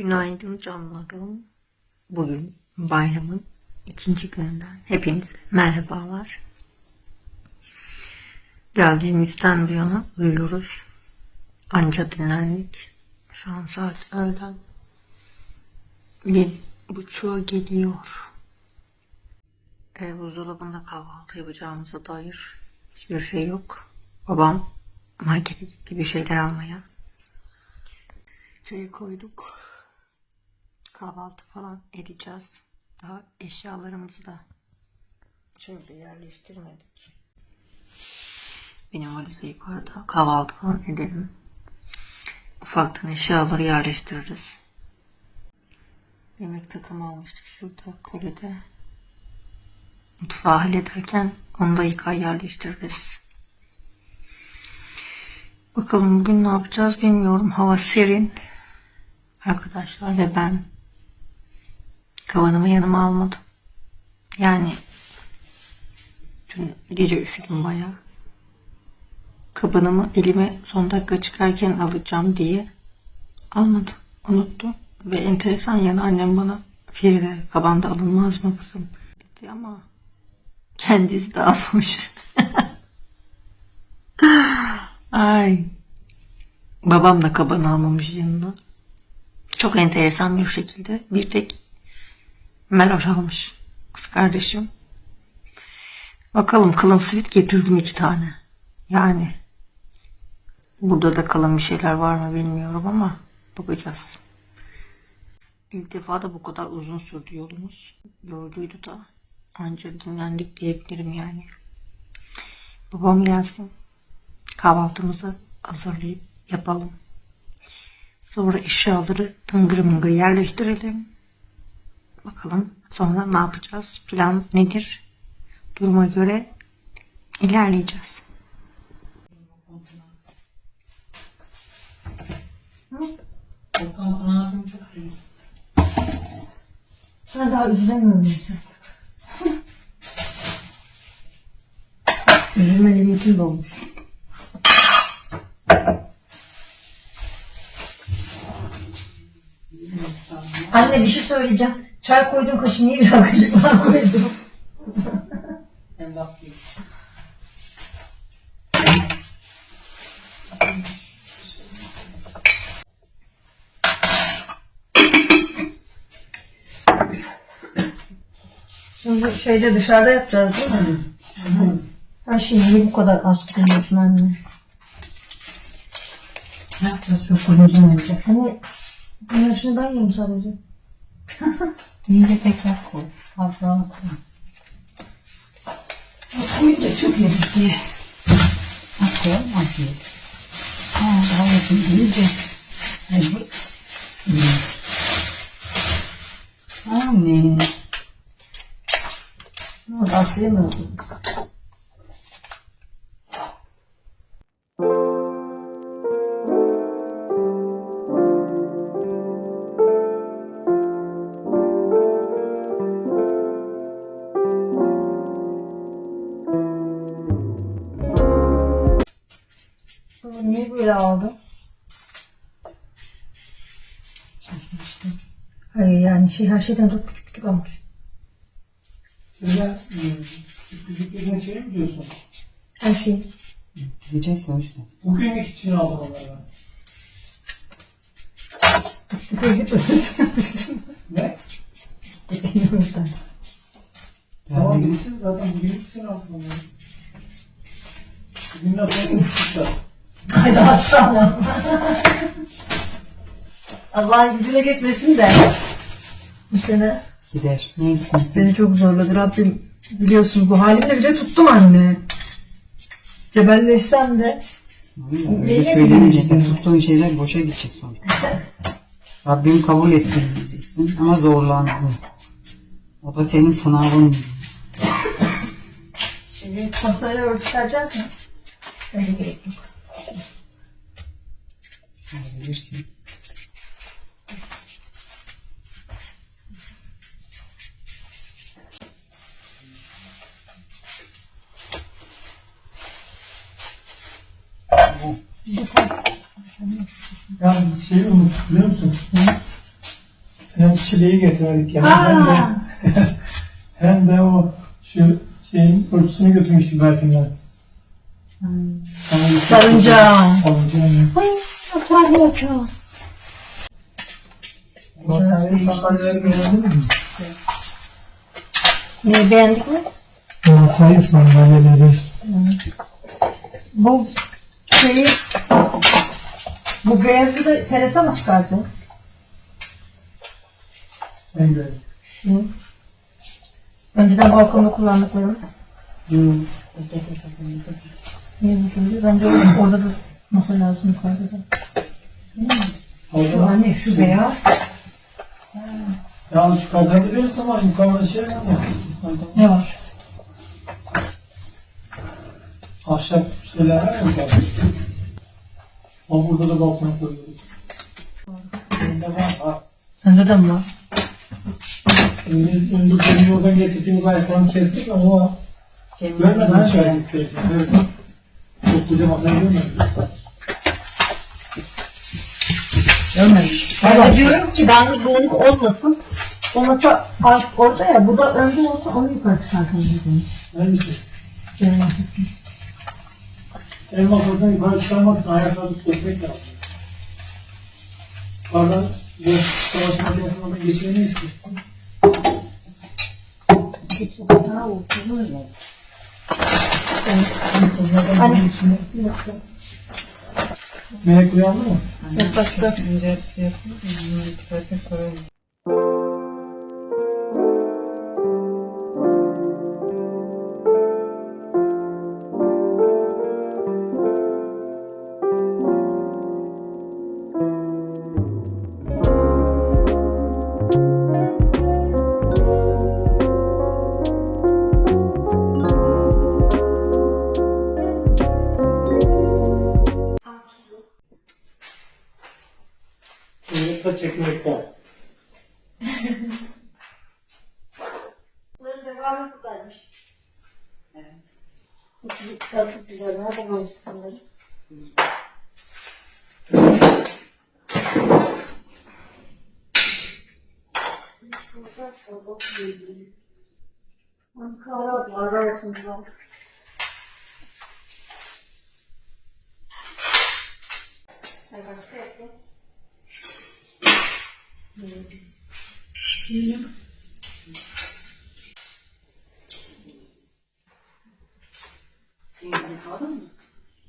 Günaydın canlarım. Bugün bayramın ikinci gününden hepinize merhabalar. Geldiğimizden bu yana uyuyoruz. Anca dinlendik. Şu an saat öğlen. Bir buçuğa geliyor. E, buzdolabında kahvaltı yapacağımıza dair hiçbir şey yok. Babam markete gitti bir şeyler almaya. Çayı koyduk. Kahvaltı falan edeceğiz. Daha eşyalarımızı da şöyle yerleştirmedik. Benim valizi yukarıda. Kahvaltı falan edelim. Ufaktan eşyaları yerleştiririz. Yemek takımı almıştık şurada kulede. Mutfağı hallederken onu da yıkar yerleştiririz. Bakalım bugün ne yapacağız bilmiyorum. Hava serin. Arkadaşlar ve ben kavanımı yanıma almadım. Yani dün gece üşüdüm bayağı. Kabanımı elime son dakika çıkarken alacağım diye almadım. Unuttum. Ve enteresan yani annem bana Feride kabanda alınmaz mı kızım dedi ama kendisi de almış. Ay. Babam da kaban almamış yanına. Çok enteresan bir şekilde bir tek Meloş almış. Kız kardeşim. Bakalım kalın sweet getirdim iki tane. Yani burada da kalın bir şeyler var mı bilmiyorum ama bakacağız. İlk defa da bu kadar uzun sürdü yolumuz. Yorucuydu da ancak dinlendik diyebilirim yani. Babam gelsin. Kahvaltımızı hazırlayıp yapalım. Sonra eşyaları tıngır mıngır yerleştirelim. Bakalım sonra ne yapacağız? Plan nedir? Duruma göre ilerleyeceğiz. Volkan. Ben daha üzülemiyorum mesela. Üzülme limitim dolmuş. Anne bir şey söyleyeceğim. Çay koydum kaşığı niye bir daha kaşık daha koydum? Ben bakayım. Şimdi şeyde dışarıda yapacağız değil mi? Her şeyi bu kadar az koyuyorsun anne? Ne yapacağız çok koyunca olacak. Hani bunun hepsini ben yiyeyim sadece. Yiyince tekrar koy. Fazla koy. Koyunca çok yeriz diye. Az koy, az ye. Aa, daha yakın iyice. Mecbur. Hmm. Amin. Ne oldu Aslı'ya mı oldu? Her şeyden çok küçük küçük almış. Güzel. Küçüklüklerine şey mi diyorsun? Her şey. Gideceğiz ya işte. Bugünlük için aldım onları. Ne? Tamam bilsin zaten bugünlük için aldım onları. Bugün nasıl unutmuşlar. Hayda aslanım. Allah'ın gücüne gitmesin de. Bu sene Gider. Gitmesin? beni çok zorladı Rabbim. Biliyorsunuz bu halimle bile tuttum anne. Cebelleşsem de. Öyle Neyle söylemeyeceksin. Tuttuğun şeyler boşa gidecek sonra. Rabbim kabul etsin diyeceksin ama zorlandın. O da senin sınavın. Şimdi masaya örtü sereceğiz mi? Öyle gerek yok. Sen bilirsin. Ya şeyi unuttuk biliyor musun? Hem çileği getirdik yani. Hem de, Aa, hem de o şu şeyin ölçüsünü götürmüştük Berfin'den. Hmm. Beğendin mi? Neyi beğendik mi? Masayı sandalyeleri. Bu şeyi bu beyazı da terasa mı çıkardı? En güzel. Şu. Önceden balkonda kullandıklarım. Hmm. Niye şimdi? Bence orada, da masa lazım yukarıda da. Şu anne şu beyaz. ya çıkartabiliyoruz ama yukarıda şey var Ne var? Ahşap şeyler var ya yukarıda. Ama burada da balkona koyuyoruz. Bunda var. Ha. Sende de mi var? Önce, önce senin oradan getirdiğimiz ayaklarını kestik ama o görmedin mi şöyle gittiğini? Evet. Çok güzel masayı görmedin. Görmedim. Ben de diyorum ki ben bulanık olmasın. O masa orada ya, bu da önde olsa onu yukarı çıkartabilirim. Hangisi? Görmedim. El masasından yukarı çıkarmak için ayaklarını kesmek lazım. Yukarıdan bu savaş makinesinden istiyorsun. Hani Melek uyandı mı? yok başka. Melek çekmekte. Bunların devamı buradaymış. Evet. Çocuklar çok güzel. Nereden almıştık bunları? Güzel çorba koyuyor. Ankara var arasında. Evet.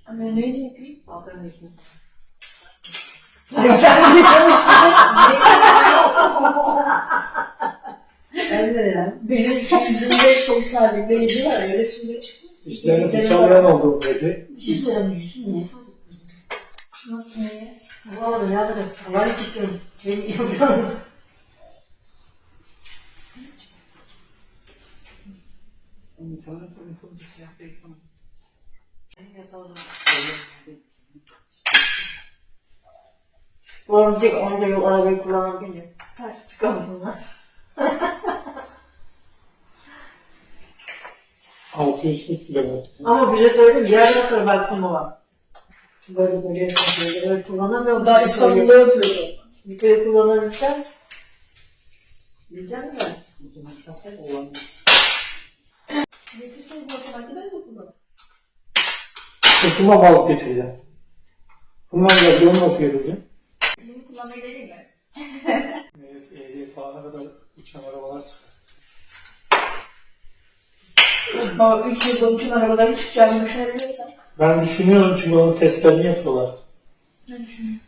Ama neydi yapayım? Benim 2005 olsaydı belli var ya resimde çıkmaz. İşlerini fırçalayan oldu dedi. Bir şey söyleyeyim Yusuf niye sordun? Nasıl neye? Vallahi ya da havayı çıkıyorum. Şey yapıyorum. Örümcek onca yıl arabayı kullanan benim. Ters çıkamadılar. 600 kilometre. Ama bir şey söyleyeyim mi? Yerden sonra baktım var. Böyle böyle böyle böyle kullanamıyorum. Daha İstanbul'da yapıyordu. Bir kere kullanırken diyeceğim de. Getirsin bu otomatik ben de kullanırım. Sıkıma balık getireceğim. Bundan da yolunu okuyoruz ya. Bunu kullanmayı deneyim mi? Evet, ehliyet falana kadar uçan arabalar çıkar. Baba 3 yılda uçan arabaların çıkacağını düşünebiliyorsan. Ben düşünüyorum çünkü onun testlerini yapıyorlar. Ne düşünüyorsun?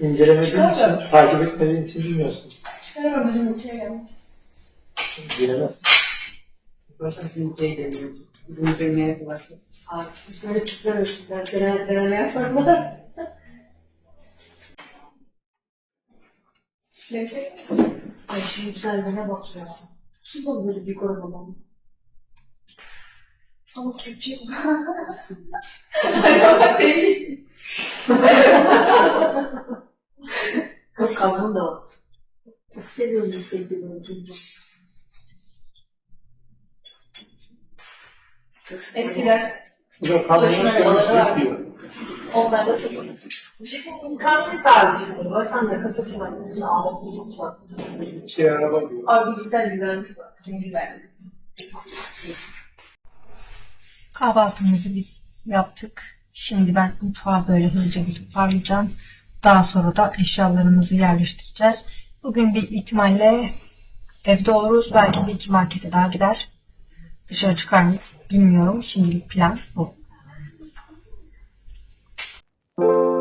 İncelemediğin Çıkar için, mı? takip etmediğin için bilmiyorsun. Çıkaramam bizim ülkeye gelmez. Bilemezsin. Başka bir ülkeye geliyordu. Bizim ülkeye başladı. Biz böyle tüpler ölçtükler. Deneme, deneme yaparlar. Gerçek. Ay şu güzelliğine bak ya. Kim bu böyle bir korumadan? Ama Türkçe? Çok kalın da o. Çok seviyorum bu Türkçe. Eskiden Başına var. yapıyor. onlar da sıfır. Karnı tarihçileri var. Sen de kasasına alıp Şey araba diyor. Abi güzel güzelmiş bak. Çünkü ben. Kahvaltımızı biz yaptık. Şimdi ben mutfağı böyle hızlıca bir toparlayacağım. Daha sonra da eşyalarımızı yerleştireceğiz. Bugün bir ihtimalle evde oluruz. Belki bir iki markete daha gider. Dışarı çıkar mıyız bilmiyorum. Şimdilik plan bu. Yavrum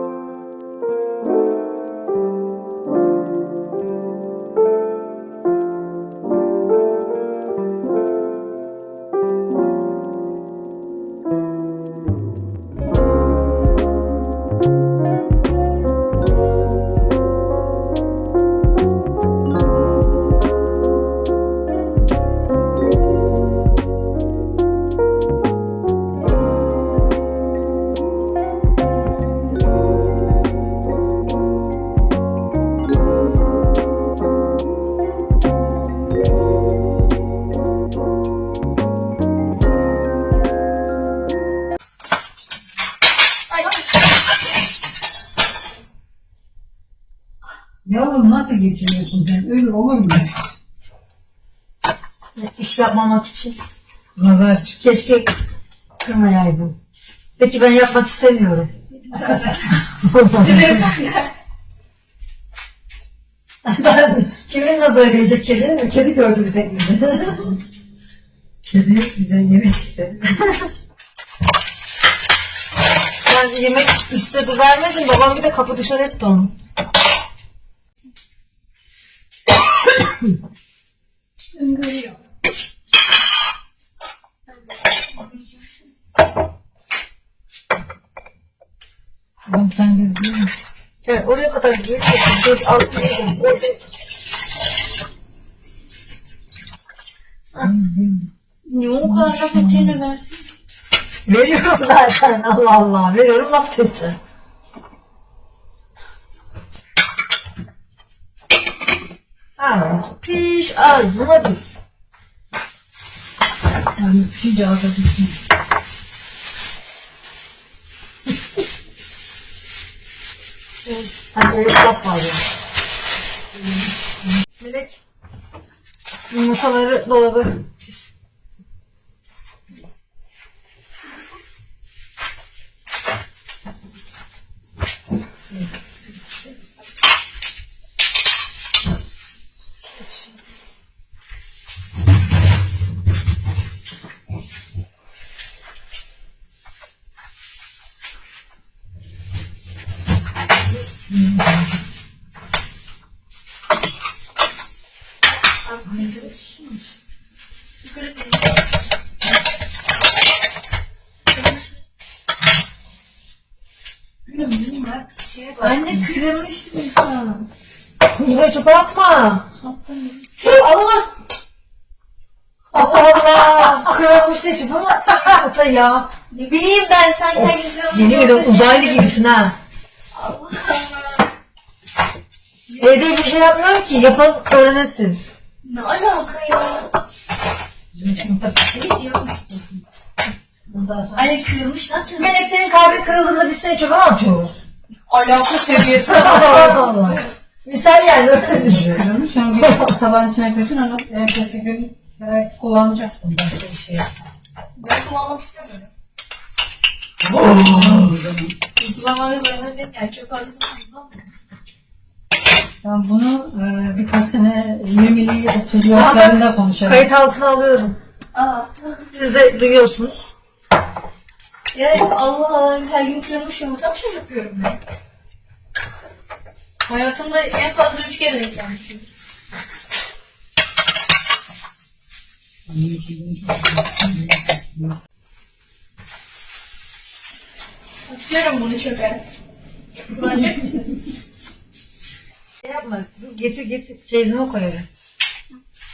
İş yapmamak için Nazar çık. keşke kırmayaydım. Peki ben yapmak istemiyorum. ben, kimin nazarı gelecek kedi mi? Kedi gördü bir tek bizi. Kedi bize yemek istedi. Ben yemek istedi vermedim. Babam bir de kapı dışarı etti onu. Oğlum sen mi? Evet, oraya kadar giyip göz altı yedim. Niye o kadar laf edeceğini versin? Veriyorum zaten Allah Allah. Veriyorum laf edeceğim. Evet. Piş ağzıma düş. Yani pişince ağza düşsün. Hadi öyle yapma ya. Melek. Yumurtaları dolaba. Anne kırılmış insan. Yine çöpe atma. Allah. Allah Allah. Kırılmış diye çöpe mi ata ya? Ne bileyim ben sen kendisi Yemin ediyorum uzaylı gibisin ha. Evde bir şey yapmıyorum ki. Yapalım öğrenesin. Ne alaka ya? Anne kırılmış ne yapacaksın? Melek senin kalbin kırıldığında biz seni çöpe mi atıyoruz? Alaka seviyesi. Allah Allah. Misal yani öyle düşün. Canım şu an bir taban içine koysun ama ertesi gün kullanacaksın başka bir şey. Ben kullanmak istemiyorum. Kullanmak zorunda değilim yani çok fazla. Ben bunu e, birkaç sene 20'li 30'lu yaşlarında konuşalım. Kayıt altına alıyorum. Aa. Siz de duyuyorsunuz. Yani Allah Allah her gün kırılmış yumurta mı şey yapıyorum ben? Hayatımda en fazla üç kere denk gelmişim. Atıyorum bunu çöpe. Kullanacak? Yapma. Getir getir. Çeyizime koyarım.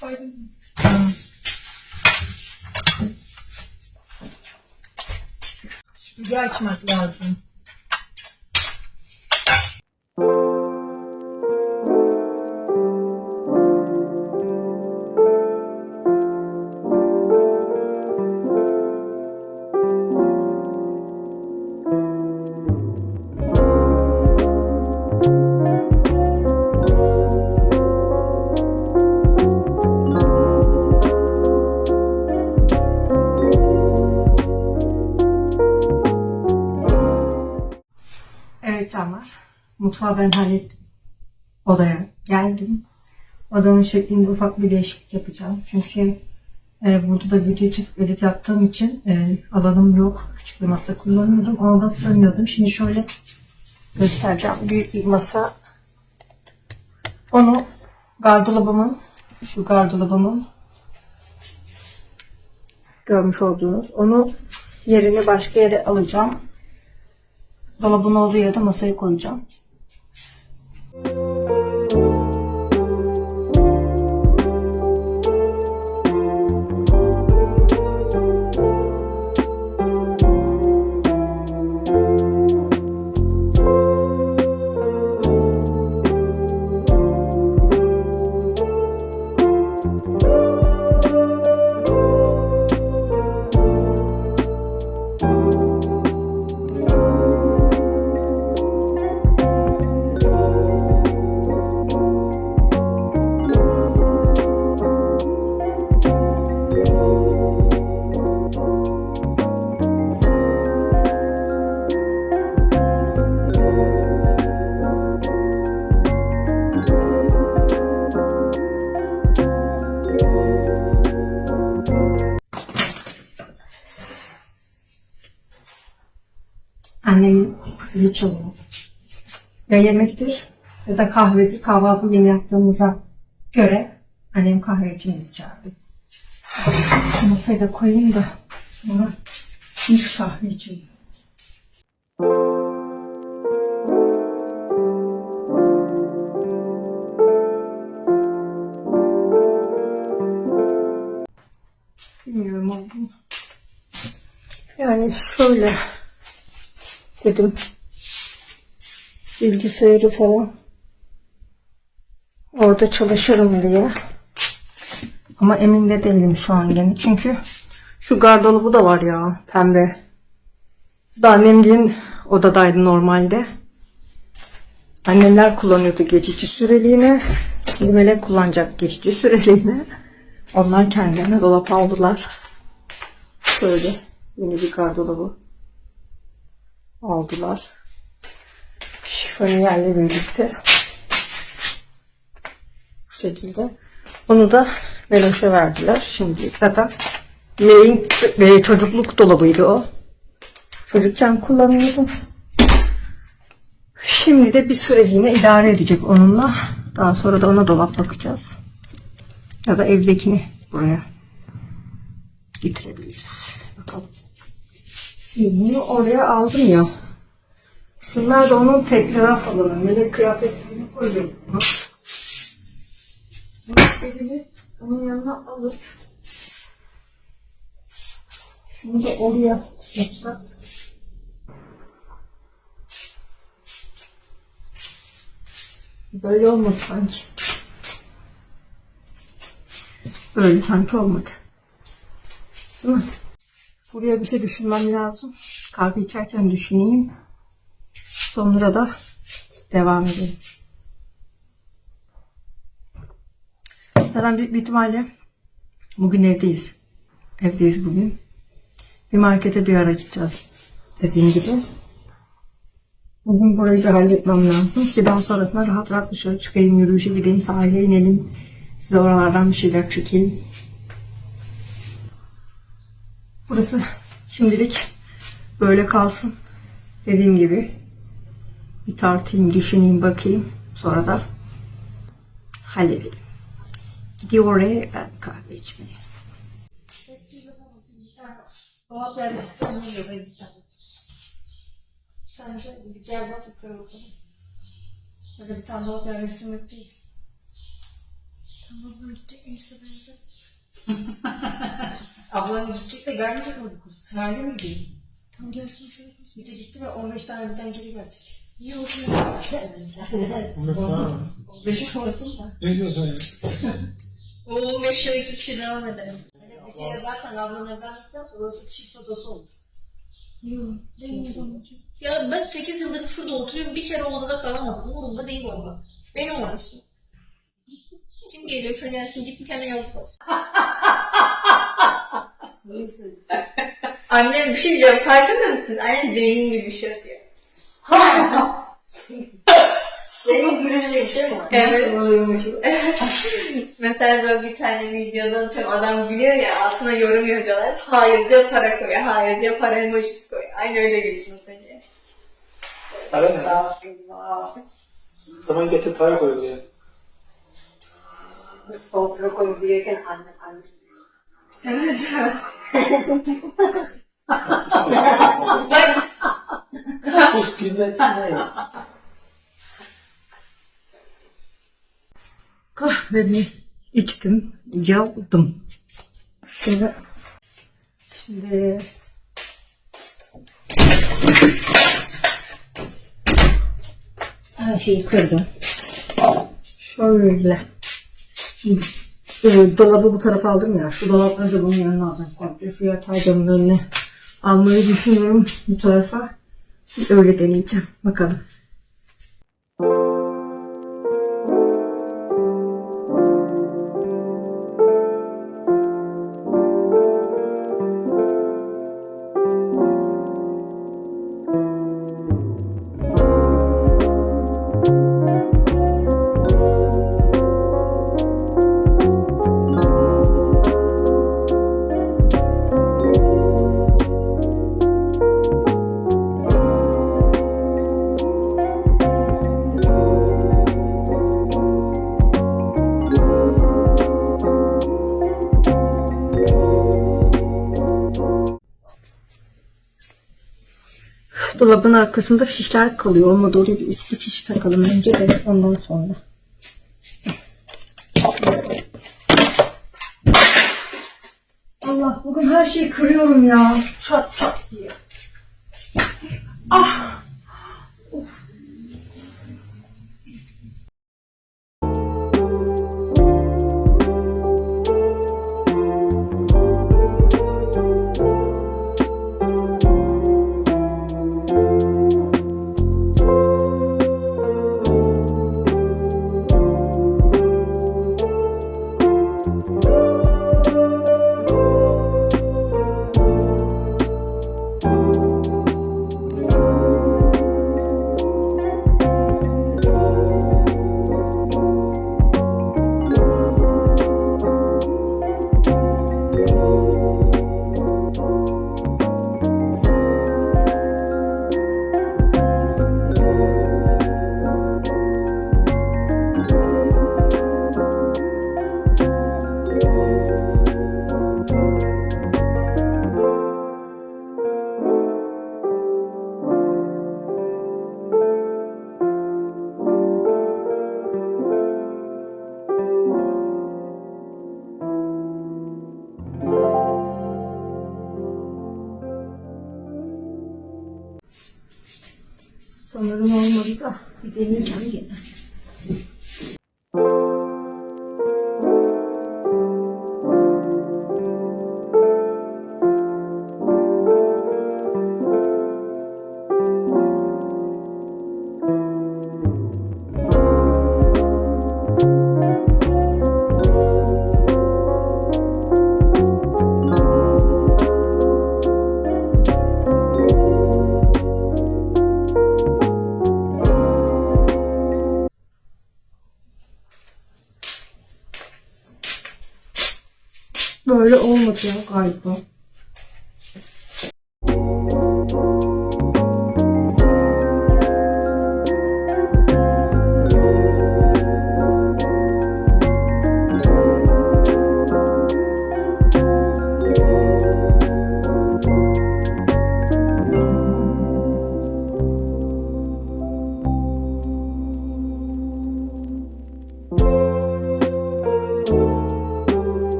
Koydum. Tamam. Süpürge açmak lazım. Ben hallettim. Odaya geldim. Odanın şeklinde ufak bir değişiklik yapacağım. Çünkü e, burada da video edit yaptığım için e, alanım yok. Küçük bir masa kullanıyordum. Ona da sığmıyordum. Şimdi şöyle göstereceğim. Büyük bir masa. Onu gardırobamın, şu gardırobamın görmüş olduğunuz. Onu yerini başka yere alacağım. Dolabın olduğu yere masaya koyacağım. Thank you yemektir ya da kahvedir. Kahvaltı yeni yaptığımıza göre annem kahve için çağırdı. Şu Masayı da koyayım da ona ilk kahve içeyim. Bilmiyorum oğlum. Yani şöyle dedim. Bilgisayarı falan orada çalışırım diye. Ama emin de değilim şu an gene. Çünkü şu gardolobu da var ya pembe. Da annemgin odadaydı normalde. Annemler kullanıyordu geçici süreliğine. Şimdi Melek kullanacak geçici süreliğine. Onlar kendilerine dolap aldılar. Böyle yeni bir gardolobu aldılar. Şifoniyerle birlikte. Bu şekilde. Onu da Meloş'a verdiler. Şimdi zaten Melek'in e, çocukluk dolabıydı o. Çocukken kullanıyordum. Şimdi de bir süreliğine idare edecek onunla. Daha sonra da ona dolap bakacağız. Ya da evdekini buraya getirebiliriz. Bakalım. Şimdi bunu oraya aldım ya. Şunlar da onun tekrar alanı. Melek kıyafetlerini koyacağım. Bunu onun yanına alıp şunu da oraya yapsak. Böyle olmadı sanki. Böyle sanki olmadı. Buraya bir şey düşünmem lazım. Kahve içerken düşüneyim. Sonra da devam edelim. Zaten büyük bir ihtimalle bugün evdeyiz. Evdeyiz bugün. Bir markete bir ara gideceğiz. Dediğim gibi. Bugün burayı bir halletmem lazım. Ki daha sonrasında rahat rahat dışarı çıkayım, yürüyüşe gideyim, sahile inelim. Size oralardan bir şeyler çekeyim. Burası şimdilik böyle kalsın. Dediğim gibi bir tartayım, düşüneyim, bakayım. Sonra da halledelim. Gidiyor oraya ben kahve içmeye. Sence bir gel bak yukarı bakalım. Böyle bir tane dolap yerleştirmek değil. Tamam gidecek neyse bence. Ablan gidecek de gelmeyecek mi bu kız? Nerede mi gideyim? Tam gelsin şöyle. Bir de gitti ve 15 tane birden geri gelecek. Niye oluyor? 15 sonrası mı? Ne diyorsun ya? Oo 5 yıl iki kişi devam edelim. Bir kere zaten ablan evlendikten sonra çift odası olur. Yok. Ya ben 8 yıldır şurada oturuyorum. Bir kere odada kalamadım. Umurumda değil orada. Benim orası. Kim geliyorsa gelsin. Gitsin kendine yazık olsun. Annem bir şey diyeceğim. Farkında mısın? Annem zengin gibi bir şey atıyor. Diye bir şey mi var? Evet. Mesela böyle bir tane videoda atıyorum adam gülüyor ya altına yorum yazıyorlar. Ha yazıyor para koyuyor. Ha yazıyor para emojisi koyuyor. Aynı öyle gülüyor mesela. Para ne? Zaman getir para koyuyor diye. Kontrol koyması gereken anne anne. Evet. Bak Kuş gülmesin ne? Kahvemi içtim, yaldım. Şimdi, şimdi her şeyi kırdım. Şöyle. Şimdi, e, dolabı bu tarafa aldım ya. Şu dolapları da bunun yanına alacağım. Komple şu yatay camın önüne almayı düşünüyorum bu tarafa. Öyle deneyeceğim. Bakalım. Dolabın arkasında fişler kalıyor. Olmadı oraya bir üçlü fiş takalım önce de ondan sonra. Allah bugün her şeyi kırıyorum ya. Çat çat diye. Ah.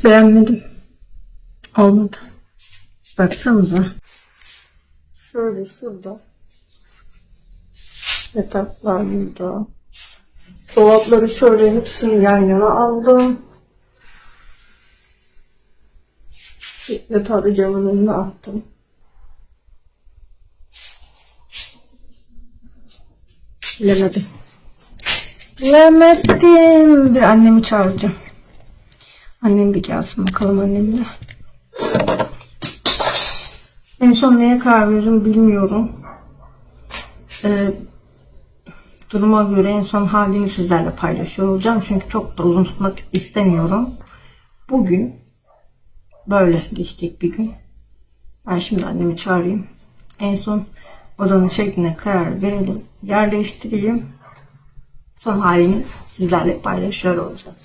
Hiç beğenmedim. Olmadı. Baksanıza. Şöyle şurada. Yataklar burada. Dolapları şöyle hepsini yan yana aldım. Yatağı camın önüne attım. Bilemedim. Bilemedim. Bir annemi çağıracağım. Annem bir gelsin bakalım annemle. En son neye karar veririm bilmiyorum. Ee, duruma göre en son halini sizlerle paylaşıyor olacağım. Çünkü çok da uzun tutmak istemiyorum. Bugün böyle geçecek bir gün. Ben şimdi annemi çağırayım. En son odanın şekline karar verelim. Yerleştireyim. Son halini sizlerle paylaşıyor olacağım.